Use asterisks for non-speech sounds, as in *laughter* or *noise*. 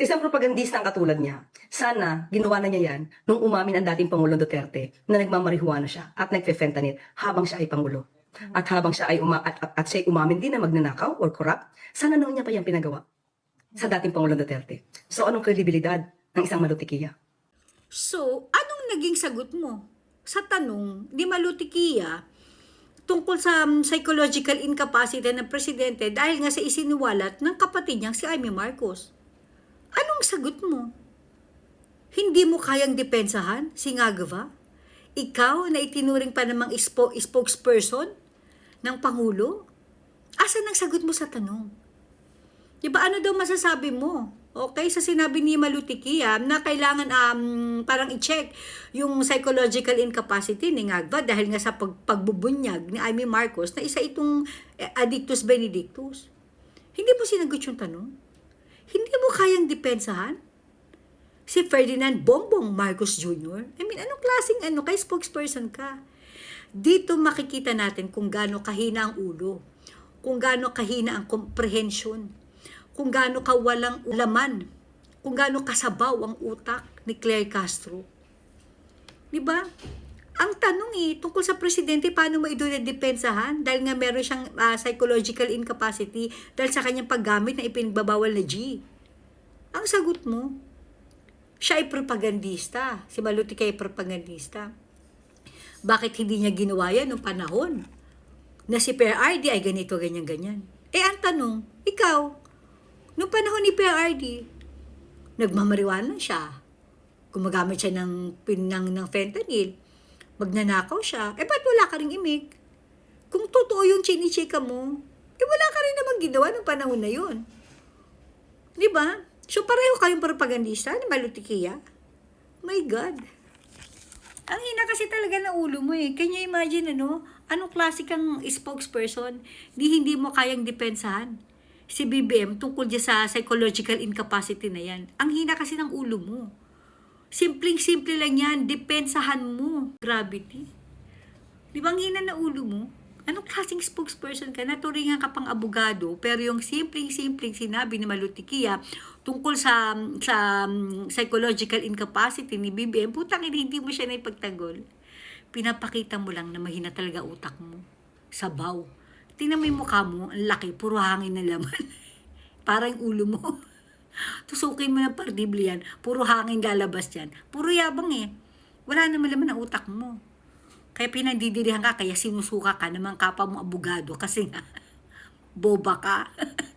Sa isang propagandista ang katulad niya, sana ginawa na niya yan nung umamin ang dating Pangulong Duterte na nagmamarihuana siya at nagfe-fentanyl habang siya ay Pangulo. At habang siya ay uma at, at, at siya ay umamin din na magnanakaw or corrupt, sana noon niya pa yung pinagawa sa dating Pangulong Duterte. So anong kredibilidad ng isang malutikiya? So, anong naging sagot mo sa tanong ni Malutikia tungkol sa um, psychological incapacity ng presidente dahil nga sa isiniwalat ng kapatid niyang si Amy Marcos? Anong sagot mo? Hindi mo kayang depensahan si Ngagava? Ikaw na itinuring pa namang ispo, spokesperson ng Pangulo? Asan ang sagot mo sa tanong? Di ba ano daw masasabi mo? Okay, sa sinabi ni Malutikia na kailangan um, parang i-check yung psychological incapacity ni Ngagba dahil nga sa pag, pagbubunyag ni Amy Marcos na isa itong eh, addictus benedictus. Hindi mo sinagot yung tanong? Hindi mo kayang depensahan? Si Ferdinand Bongbong Marcos Jr.? I mean, anong klaseng ano, kay spokesperson ka? Dito makikita natin kung gaano kahina ang ulo, kung gaano kahina ang comprehension, kung gaano kawalang laman, kung gaano kasabaw ang utak ni Claire Castro. Di ba? Ang tanong eh, tungkol sa presidente, paano mo idudepensahan? Dahil nga meron siyang ah, psychological incapacity dahil sa kanyang paggamit na ipinagbabawal na G. Ang sagot mo, siya ay propagandista. Si Maluti ay propagandista. Bakit hindi niya ginawa yan noong panahon? Na si PRD ay ganito, ganyan, ganyan. Eh, ang tanong, ikaw, noong panahon ni PRD, nagmamariwana siya. Gumagamit siya ng pinang ng fentanyl. Magnanakaw siya. Eh, ba't wala ka rin imig? Kung totoo yung chinichika mo, eh, wala ka rin namang ginawa noong panahon na yun. Di ba? So, pareho kayong propagandista ni Malutikia. My God. Ang hina kasi talaga ng ulo mo eh. Can you imagine ano? Anong klase kang spokesperson? Di hindi mo kayang depensahan. Si BBM tungkol dyan sa psychological incapacity na yan. Ang hina kasi ng ulo mo. Simpleng-simple lang yan. Depensahan mo. Gravity. Di ba ang hina na ulo mo? Anong klaseng spokesperson ka? Naturingan ka pang abogado, pero yung simpleng-simpleng sinabi ni Malutikia tungkol sa, sa um, psychological incapacity ni BBM, putang ina, hindi mo siya naipagtanggol. Pinapakita mo lang na mahina talaga utak mo. Sabaw. Tingnan mo yung mukha mo, ang laki, puro hangin na laman. *laughs* Parang ulo mo. *laughs* Tusukin mo ng partible yan, puro hangin lalabas yan. Puro yabang eh. Wala naman laman ang utak mo. Kaya pinandidirihan ka, kaya sinusuka ka mga kapwa mo abogado kasi nga, *laughs* boba ka. *laughs*